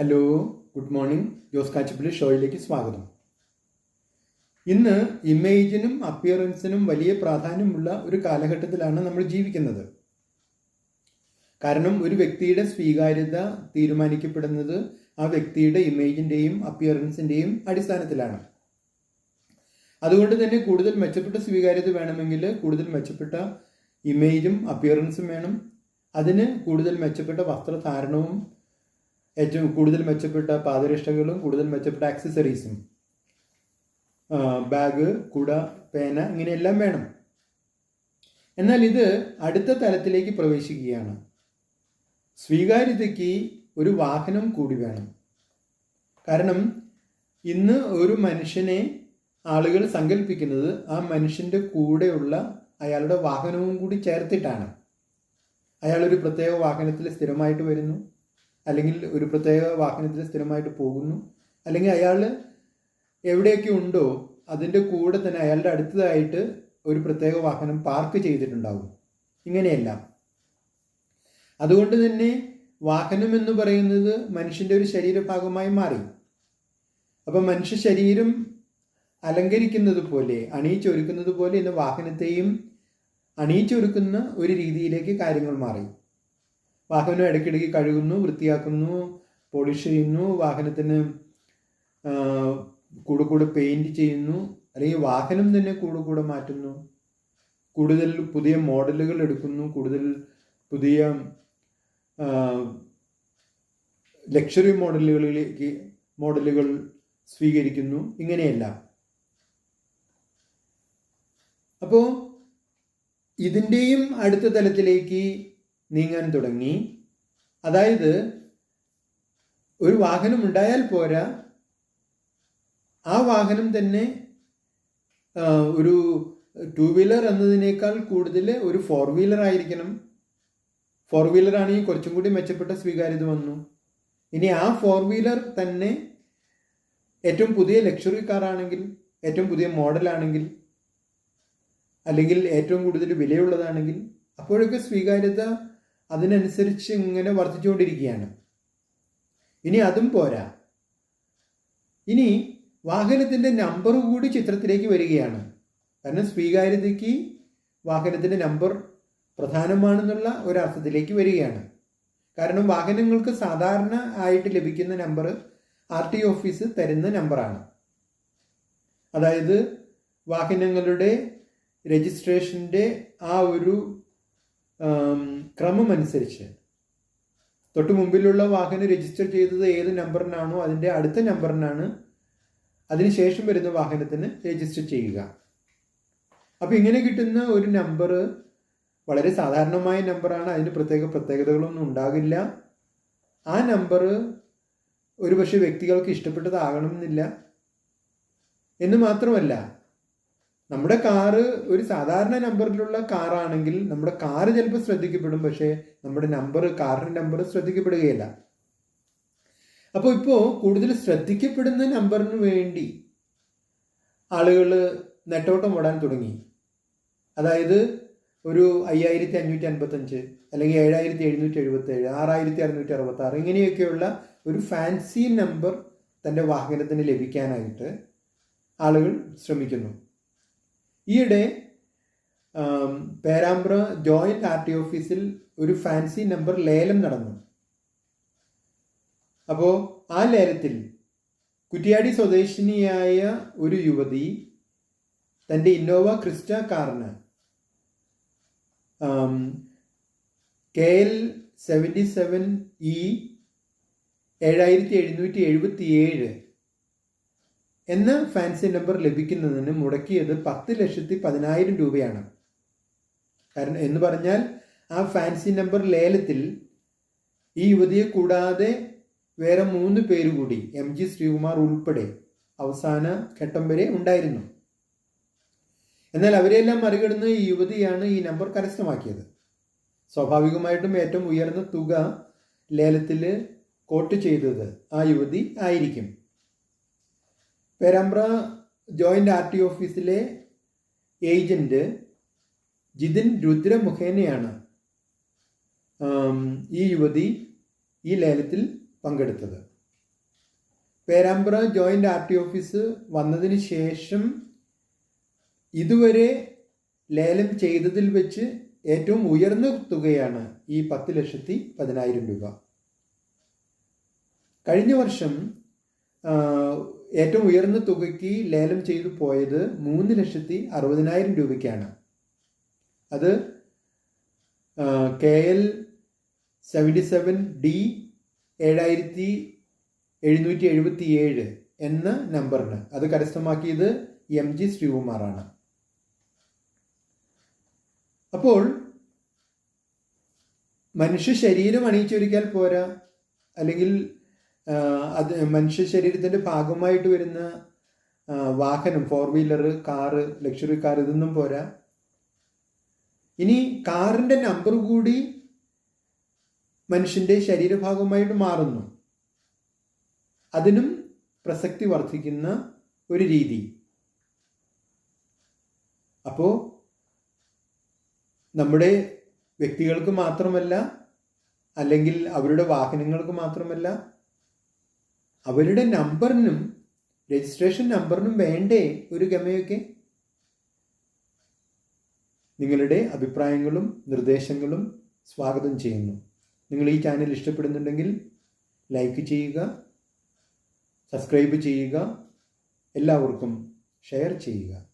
Hello good morning Jose Kachappilly ഷോയിലേക്ക് സ്വാഗതം. ഇന്ന് ഇമേജിനും അപ്പിയറൻസിനും വലിയ പ്രാധാന്യമുള്ള ഒരു കാലഘട്ടത്തിലാണ് നമ്മൾ ജീവിക്കുന്നത്. കാരണം ഒരു വ്യക്തിയുടെ സ്വീകാര്യത തീരുമാനിക്കപ്പെടുന്നത് ആ വ്യക്തിയുടെ ഇമേജിന്റെയും അപ്പിയറൻസിന്റെയും അടിസ്ഥാനത്തിലാണ്. അതുകൊണ്ട് തന്നെ കൂടുതൽ മെച്ചപ്പെട്ട സ്വീകാര്യത വേണമെങ്കിൽ കൂടുതൽ മെച്ചപ്പെട്ട ഇമേജും അപ്പിയറൻസും വേണം. അതിന് കൂടുതൽ മെച്ചപ്പെട്ട വസ്ത്രധാരണവും ഏറ്റവും കൂടുതൽ മെച്ചപ്പെട്ട പാദരക്ഷകളും കൂടുതൽ മെച്ചപ്പെട്ട ആക്സസറീസും ബാഗ് കുട പേന ഇങ്ങനെയെല്ലാം വേണം. എന്നാൽ ഇത് അടുത്ത തലത്തിലേക്ക് പ്രവേശിക്കുകയാണ്. സ്വീകാര്യതയ്ക്ക് ഒരു വാഹനം കൂടി വേണം. കാരണം ഇന്ന് ഒരു മനുഷ്യനെ ആളുകൾ സങ്കല്പിക്കുന്നത് ആ മനുഷ്യന്റെ കൂടെയുള്ള അയാളുടെ വാഹനവും കൂടി ചേർത്തിട്ടാണ്. അയാളൊരു പ്രത്യേക വാഹനത്തിൽ സ്ഥിരമായിട്ട് വരുന്നു. അല്ലെങ്കിൽ ഒരു പ്രത്യേക വാഹനത്തിൽ സ്ഥിരമായിട്ട് പോകുന്നു. അല്ലെങ്കിൽ അയാൾ എവിടെയൊക്കെ ഉണ്ടോ അതിന്റെ കൂടെ തന്നെ അയാളുടെ അടുത്തതായിട്ട് ഒരു പ്രത്യേക വാഹനം പാർക്ക് ചെയ്തിട്ടുണ്ടാവും. ഇങ്ങനെയല്ല. അതുകൊണ്ട് തന്നെ വാഹനം എന്ന് പറയുന്നത് മനുഷ്യന്റെ ഒരു ശരീരഭാഗമായി മാറി. അപ്പം മനുഷ്യ ശരീരം അലങ്കരിക്കുന്നത് പോലെ അണിയിച്ചൊരുക്കുന്നത് പോലെ ഇന്ന് വാഹനത്തെയും അണിയിച്ചൊരുക്കുന്ന ഒരു രീതിയിലേക്ക് കാര്യങ്ങൾ മാറി. വാഹനം ഇടയ്ക്കിടയ്ക്ക് കഴുകുന്നു വൃത്തിയാക്കുന്നു പോളിഷ് ചെയ്യുന്നു വാഹനത്തിന് കൂടെ കൂടെ പെയിന്റ് ചെയ്യുന്നു അല്ലെങ്കിൽ വാഹനം തന്നെ കൂടെ കൂടെ മാറ്റുന്നു. കൂടുതൽ പുതിയ മോഡലുകൾ എടുക്കുന്നു കൂടുതൽ പുതിയ ലക്ഷറി മോഡലുകളിലേക്ക് മോഡലുകൾ സ്വീകരിക്കുന്നു. ഇങ്ങനെയല്ല. അപ്പോൾ ഇതിന്റെയും അടുത്ത തലത്തിലേക്ക് നീങ്ങാൻ തുടങ്ങി. അതായത് ഒരു വാഹനം ഉണ്ടായാൽ പോരാ. ആ വാഹനം തന്നെ ഒരു ടു വീലർ എന്നതിനേക്കാൾ കൂടുതൽ ഒരു ഫോർ വീലർ ആയിരിക്കണം. ഫോർ വീലർ ആണെങ്കിൽ കുറച്ചും കൂടി മെച്ചപ്പെട്ട സ്വീകാര്യത വന്നു. ഇനി ആ ഫോർ വീലർ തന്നെ ഏറ്റവും പുതിയ ലക്ഷറി കാർ ആണെങ്കിൽ ഏറ്റവും പുതിയ മോഡലാണെങ്കിൽ അല്ലെങ്കിൽ ഏറ്റവും കൂടുതൽ വിലയുള്ളതാണെങ്കിൽ അപ്പോഴൊക്കെ സ്വീകാര്യത അതിനനുസരിച്ച് ഇങ്ങനെ വർദ്ധിച്ചുകൊണ്ടിരിക്കുകയാണ് ഇനി അതും പോരാ. ഇനി വാഹനത്തിന്റെ നമ്പർ കൂടി ചിത്രത്തിലേക്ക് വരികയാണ്. കാരണം സ്വീകാര്യതയ്ക്ക് വാഹനത്തിന്റെ നമ്പർ പ്രധാനമാണെന്നുള്ള ഒരർത്ഥത്തിലേക്ക് വരികയാണ്. കാരണം വാഹനങ്ങൾക്ക് സാധാരണ ആയിട്ട് ലഭിക്കുന്ന നമ്പർ ആർ ടി ഓഫീസ് തരുന്ന നമ്പറാണ് അതായത് വാഹനങ്ങളുടെ രജിസ്ട്രേഷന്റെ ആ ഒരു ക്രമമനുസരിച്ച്. തൊട്ട് മുമ്പിലുള്ള വാഹനം രജിസ്റ്റർ ചെയ്തത് ഏത് നമ്പറിനാണോ അതിന്റെ അടുത്ത നമ്പറിനാണ്. അതിനുശേഷം വരുന്ന വാഹനത്തിന് രജിസ്റ്റർ ചെയ്യുക. അപ്പോൾ ഇങ്ങനെ കിട്ടുന്ന ഒരു നമ്പർ വളരെ സാധാരണമായ നമ്പറാണ്. അതിന് പ്രത്യേക പ്രത്യേകതകളൊന്നും ഉണ്ടാകില്ല. ആ നമ്പർ ഒരുപക്ഷെ വ്യക്തികൾക്ക് ഇഷ്ടപ്പെട്ടതാകണമെന്നില്ല. എന്ന് മാത്രമല്ല നമ്മുടെ കാറ് ഒരു സാധാരണ നമ്പറിലുള്ള കാറാണെങ്കിൽ നമ്മുടെ കാറ് ചിലപ്പോൾ ശ്രദ്ധിക്കപ്പെടും പക്ഷേ നമ്മുടെ നമ്പർ കാറിന്റെ നമ്പർ ശ്രദ്ധിക്കപ്പെടുകയില്ല. അപ്പോൾ ഇപ്പോൾ കൂടുതൽ ശ്രദ്ധിക്കപ്പെടുന്ന നമ്പറിന് വേണ്ടി ആളുകൾ നെട്ടോട്ടം ഓടാൻ തുടങ്ങി. അതായത് ഒരു അയ്യായിരത്തി അഞ്ഞൂറ്റി അൻപത്തഞ്ച് അല്ലെങ്കിൽ ഏഴായിരത്തി എഴുന്നൂറ്റി എഴുപത്തേഴ് ആറായിരത്തി അറുന്നൂറ്റി അറുപത്തി ആറ് ഇങ്ങനെയൊക്കെയുള്ള ഒരു ഫാൻസി നമ്പർ തന്റെ വാഹനത്തിന് ലഭിക്കാനായിട്ട് ആളുകൾ ശ്രമിക്കുന്നു. ഈയിടെ പേരാമ്പ്ര ജോയിന്റ് ആർ ടി ഓഫീസിൽ ഒരു ഫാൻസി നമ്പർ ലേലം നടന്നു. അപ്പോൾ ആ ലേലത്തിൽ കുറ്റിയാടി സ്വദേശിനിയായ ഒരു യുവതി തന്റെ ഇന്നോവ ക്രിസ്റ്റ കാറിന് K L seventy seven E ഏഴായിരത്തി എഴുന്നൂറ്റി എഴുപത്തി ഏഴ് എന്ന ഫാൻസി നമ്പർ ലഭിക്കുന്നതിന് മുടക്കിയത് പത്ത് ലക്ഷത്തി പതിനായിരം രൂപയാണ്. കാരണം എന്ന് പറഞ്ഞാൽ ആ ഫാൻസി നമ്പർ ലേലത്തിൽ ഈ യുവതിയെ കൂടാതെ വേറെ മൂന്ന് പേര് കൂടി എം ജി ശ്രീകുമാർ ഉൾപ്പെടെ അവസാന ഘട്ടം വരെ ഉണ്ടായിരുന്നു. എന്നാൽ അവരെല്ലാം മറികടന്ന് ഈ യുവതിയാണ് ഈ നമ്പർ കരസ്ഥമാക്കിയത്. സ്വാഭാവികമായിട്ടും ഏറ്റവും ഉയർന്ന തുക ലേലത്തിൽ കോട്ട് ചെയ്തത് ആ യുവതി ആയിരിക്കും. പേരാമ്പ്ര ജോയിന്റ് ആർ ടി ഓഫീസിലെ ഏജന്റ് ജിതിൻ രുദ്ര മുഖേനയാണ് ഈ യുവതി ഈ ലേലത്തിൽ പങ്കെടുത്തത്. Perambra joint R T office വന്നതിന് ശേഷം ഇതുവരെ ലേലം ചെയ്തതിൽ വെച്ച് ഏറ്റവും ഉയർന്ന തുകയാണ് ഈ പത്ത് ലക്ഷത്തി പതിനായിരം രൂപ. കഴിഞ്ഞ വർഷം ഏറ്റവും ഉയർന്ന തുകയ്ക്ക് ലേലം ചെയ്തു പോയത് മൂന്ന് ലക്ഷത്തി അറുപതിനായിരം രൂപയ്ക്കാണ്. അത് K L seventy seven D ഏഴായിരത്തി എഴുന്നൂറ്റി എഴുപത്തി ഏഴ് എന്ന നമ്പറിന്. അത് കരസ്ഥമാക്കിയത് എം ജി ശ്രീകുമാറാണ്. അപ്പോൾ മനുഷ്യ ശരീരം അണിയിച്ചൊരുക്കിയാൽ പോരാ? അല്ലെങ്കിൽ അത് മനുഷ്യ ശരീരത്തിന്റെ ഭാഗമായിട്ട് വരുന്ന വാഹനം four wheeler car luxury car ഇതൊന്നും പോരാ. ഇനി കാറിന്റെ നമ്പർ കൂടി മനുഷ്യന്റെ ശരീരഭാഗമായിട്ട് മാറുന്നു. അതിനും പ്രസക്തി വർദ്ധിക്കുന്ന ഒരു രീതി. അപ്പോൾ നമ്മുടെ വ്യക്തികൾക്ക് മാത്രമല്ല അല്ലെങ്കിൽ അവരുടെ വാഹനങ്ങൾക്ക് മാത്രമല്ല അവരുടെ നമ്പറിനും രജിസ്ട്രേഷൻ നമ്പറിനും വേണ്ടേ ഒരു ഗമയൊക്കെ? നിങ്ങളുടെ അഭിപ്രായങ്ങളും നിർദ്ദേശങ്ങളും സ്വാഗതം ചെയ്യുന്നു. നിങ്ങൾ ഈ ചാനൽ ഇഷ്ടപ്പെടുന്നുണ്ടെങ്കിൽ ലൈക്ക് ചെയ്യുക സബ്സ്ക്രൈബ് ചെയ്യുക എല്ലാവർക്കും ഷെയർ ചെയ്യുക.